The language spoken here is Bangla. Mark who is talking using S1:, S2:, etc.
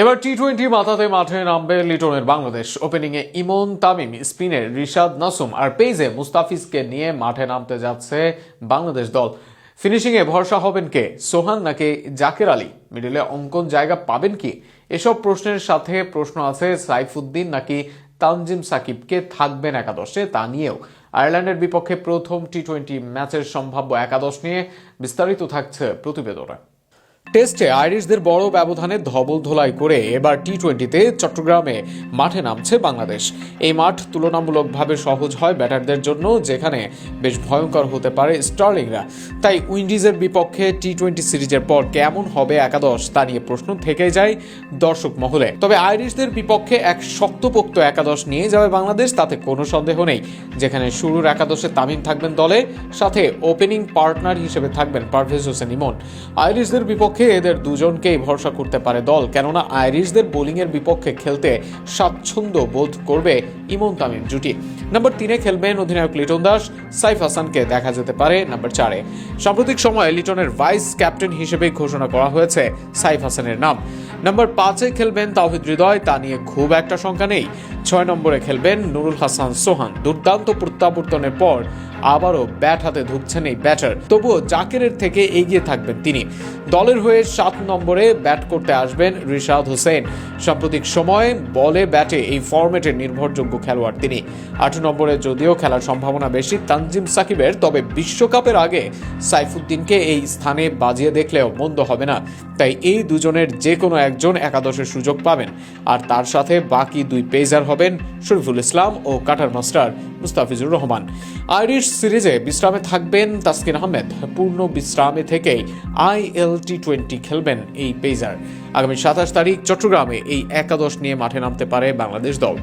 S1: এবার টি টোয়েন্টি মাথাতে মাঠে নামবে লিটনের বাংলাদেশ। ওপেনিংয়ে ইমন তামিম স্পিনে রিশাদ নাসুম আর পেজে মুস্তাফিজকে নিয়ে মাঠে নামতে যাচ্ছে বাংলাদেশ দল। ফিনিশিংয়ে ভরসা হবেন কে? সোহান নাকি জাকের আলী? মিডলে অঙ্কন জায়গা পাবেন কি? এসব প্রশ্নের সাথে প্রশ্ন আছে সাইফুদ্দিন নাকি তানজিম সাকিবকে থাকবেন একাদশে তা নিয়েও। আয়ারল্যান্ডের বিপক্ষে প্রথম টি টোয়েন্টি ম্যাচের সম্ভাব্য একাদশ নিয়ে বিস্তারিত থাকছে প্রতিবেদনে। টেস্টে আইরিশদের বড় ব্যবধানে ধবল ধোলাই করে এবার টি টোয়েন্টিতে চট্টগ্রামে মাঠে নামছে বাংলাদেশ। এই মাঠ তুলনামূলকভাবে সহজ হয় ব্যাটারদের জন্য, যেখানে বেশ ভয়ঙ্কর হতে পারে স্টার্লিংরা। তাই উইন্ডিজের বিপক্ষে টি টোয়েন্টি সিরিজের পর কেমন হবে একাদশ, তা নিয়ে প্রশ্ন থেকে যায় দর্শক মহলে। তবে আইরিশদের বিপক্ষে এক শক্তপোক্ত একাদশ নিয়ে যাবে বাংলাদেশ, তাতে কোনো সন্দেহ নেই। যেখানে শুরুর একাদশে তামিম থাকবেন দলে, সাথে ওপেনিং পার্টনার হিসেবে থাকবেন পারভেজ হোসেন ইমন। আইরিশদের বিপক্ষে এদের দুজনকেই ভরসা করতে পারে দল, কেননা আইরিশদের বোলিংয়ের বিপক্ষে খেলতে স্বাচ্ছন্দ্য বোধ করবে ইমন তামিম জুটি। নাম্বার তিনে খেলবেন অধিনায়ক লিটন দাস, সাইফ হাসানকে দেখা যেতে পারে নাম্বার চারে। সাম্প্রতিক সময়ে লিটনের ভাইস ক্যাপ্টেন হিসেবে ঘোষণা করা হয়েছে সাইফ হাসানের নাম। নাম্বার পাঁচে খেলবেন তাওহিদ হৃদয়, তা নিয়ে খুব একটা শঙ্কা নেই। ছয় নম্বরে খেলবেন নুরুল হাসান সোহান। দুর্দান্ত প্রত্যাবর্তনের পর আবারও ব্যাট হাতে ধুকছেন এই ব্যাটার। তবুও জাকেরের থেকে এগিয়ে থাকবেন তিনি। দলের হয়ে সাত নম্বরে ব্যাট করতে আসবেন রিশাদ হোসেন। সাম্প্রতিক সময়ে বলে ব্যাটে এই ফরম্যাটের নির্ভরযোগ্য খেলোয়াড় তিনি। আট নম্বরে যদিও খেলার সম্ভাবনা বেশি তানজিম সাকিবের, তবে বিশ্বকাপের আগে সাইফুদ্দিনকে এই স্থানে বাজিয়ে দেখলেও মন্দ হবে না। তাই এই দুজনের যে কোনো একজন একাদশের সুযোগ পাবেন। আর তার সাথে বাকি দুই পেজার হবেন শরীফুল ইসলাম ও cutter master Mustafizur Rahman. Irish সিরিজে বিশ্রামে থাকবেন তাসকিন আহমেদ। পূর্ণ বিশ্রামে থেকেই আইএল টি টোয়েন্টি খেলবেন এই পেজার আগামী সাতাশ তারিখ চট্টগ্রামে এই একাদশ নিয়ে মাঠে নামতে পারে বাংলাদেশ দল।